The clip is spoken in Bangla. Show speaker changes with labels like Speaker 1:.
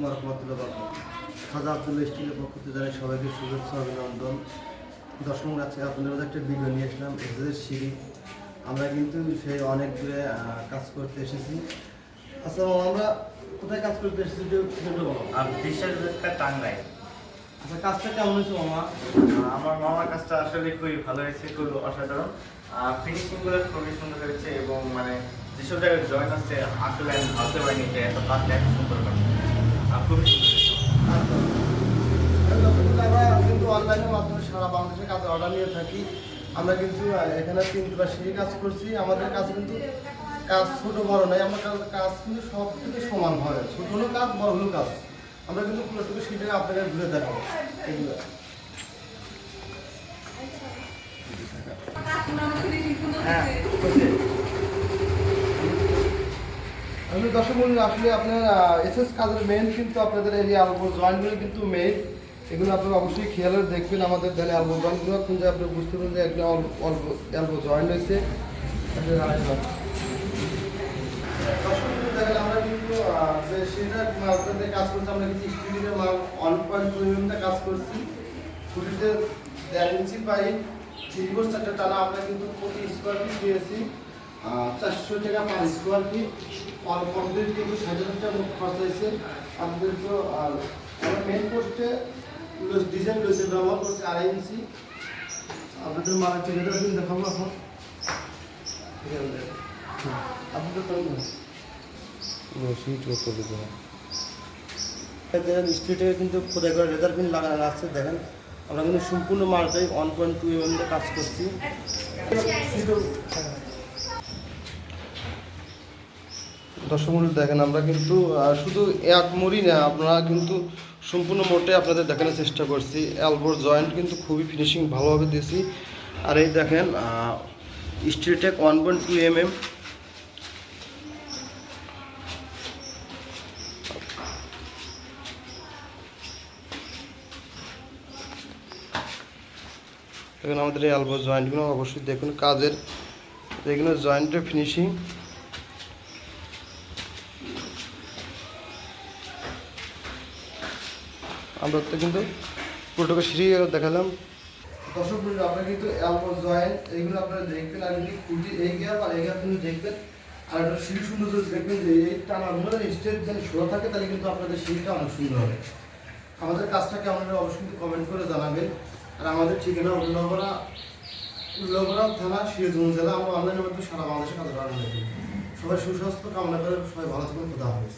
Speaker 1: আলাইকুম রহমতুল্লাহ বরকাত খাজা আব্দুল্লাহ স্টিলের পক্ষ থেকে জানাই সবাইকে শুভেচ্ছা অভিনন্দন। দর্শক আছে আপনাদের মধ্যে একটা ভিডিও নিয়ে আসলাম এসএস সিঁড়ি। আমরা কিন্তু সেই অনেক দূরে কাজ করতে এসেছি। আচ্ছা আমরা কোথায় কাজ করতে এসেছি একটু একটু
Speaker 2: টাঙ্গাই
Speaker 1: আচ্ছা কাজটা কেমন হয়েছে মামা?
Speaker 2: আমার মামার কাজটা আসলে খুবই ভালো হয়েছে খুবই অসাধারণ। আর ফিনিশিংগুলো খুবই সুন্দর হয়েছে এবং মানে যেসব জায়গায় জয়েন আছে আসলে আমি ভাবতে পারিনি যে এত কাজটা এত সুন্দর আর
Speaker 1: আমরা কিন্তু অনলাইনের মাধ্যমে সারা বাংলাদেশে কাজ অর্ডার নিয়ে থাকি আমরা কিন্তু এখানে তিনটি বা সেই কাজ করছি আমাদের কাজ কিন্তু কাজ ছোট বড় নয় আমার কাজ কিন্তু সব থেকে সমান হয় ছোট হলো কাজ বড় হলো কাজ আমরা কিন্তু পুরোটুকু সেটাকে আপনাকে ঘুরে দেখাবো। এগুলো আমি দর্শক বন্ধু আসলে আপনার এসএস কাজের মেন কিন্তু আপনাদের এই আলবো জয়েন্টগুলো কিন্তু মেন এগুলো আপনারা অবশ্যই খেয়াল দেখবেন আমাদের তাহলে আলবো জয়েন্টগুলো কিন্তু আপনি বুঝতে পারবেন যে একটা অল্প অল্প জয়েন্ট হয়েছে। দেখেন আমরা কিন্তু সেটা আপনাদের কাজ করছি, আমরা কিন্তু মাল পয়েন্ট টু এমএমটা কাজ করছি। খুঁটিতে দেড় ইঞ্চি পাইপ আমরা কিন্তু প্রতি স্কোয়ার ফিট দিয়েছি। চারশো টাকা per square feet all complete কিন্তু ষাট হাজার টাকা মোট খরচ হয়েছে। আপনাদের তো আর আমরা মেন পোস্টে ডিজাইন রয়েছে ব্যবহার করছি আড়াই ইঞ্চি। আপনাদের মালের টিকেটটা দিন দেখাবো এখন। আপনাদের দেখেন স্ট্রিটে কিন্তু খোদাই করে লেদার পিন লাগানো আছে দেখেন। আমরা কিন্তু সম্পূর্ণ মালটাই ওয়ান পয়েন্ট টু এম কাজ করছি। দর্শক বন্ধু দেখেন, আমরা কিন্তু শুধু এক মুড়ি না, আপনারা কিন্তু সম্পূর্ণ মোটে আপনাদের দেখানোর চেষ্টা করছি। অ্যালবোর জয়েন্ট কিন্তু খুবই ফিনিশিং ভালোভাবে দিয়েছি। আর এই দেখেন স্ট্রিটেক one point two M M দেখুন আমাদের এই অ্যালবো জয়েন্টগুলো অবশ্যই দেখুন, কাজের এগুলো জয়েন্টের ফিনিশিং আমরা তো কিন্তু পুরোটাকে সিঁড়ি দেখালাম। দর্শক বন্ধু আপনারা কিন্তু অ্যালবো জয়েন্ট এইগুলো আপনারা দেখবেন, আর যদি খুঁটি এই গ্যাপ আর এই গ্যাপ কিন্তু দেখবেন, আর একটা সিঁড়ি সুন্দর যদি দেখবেন যে এই টানাগুলো স্টেজ যদি শোয়া থাকে, তাহলে কিন্তু আপনাদের সিঁড়িটা অনেক সুন্দর হবে। আমাদের কাজটা কেমন হবে অবশ্যই কিন্তু কমেন্ট করে জানাবেন। আর আমাদের ঠিকানা উল্লভরা উল্লভরা থানা, সিরাজগঞ্জ জেলা। আমরা অনলাইনের মধ্যে সারা বাংলাদেশে কাজ করা সবাই সুস্বাস্থ্য কামনা করে সবাই ভালো থাকুন, খুদা হাফেজ।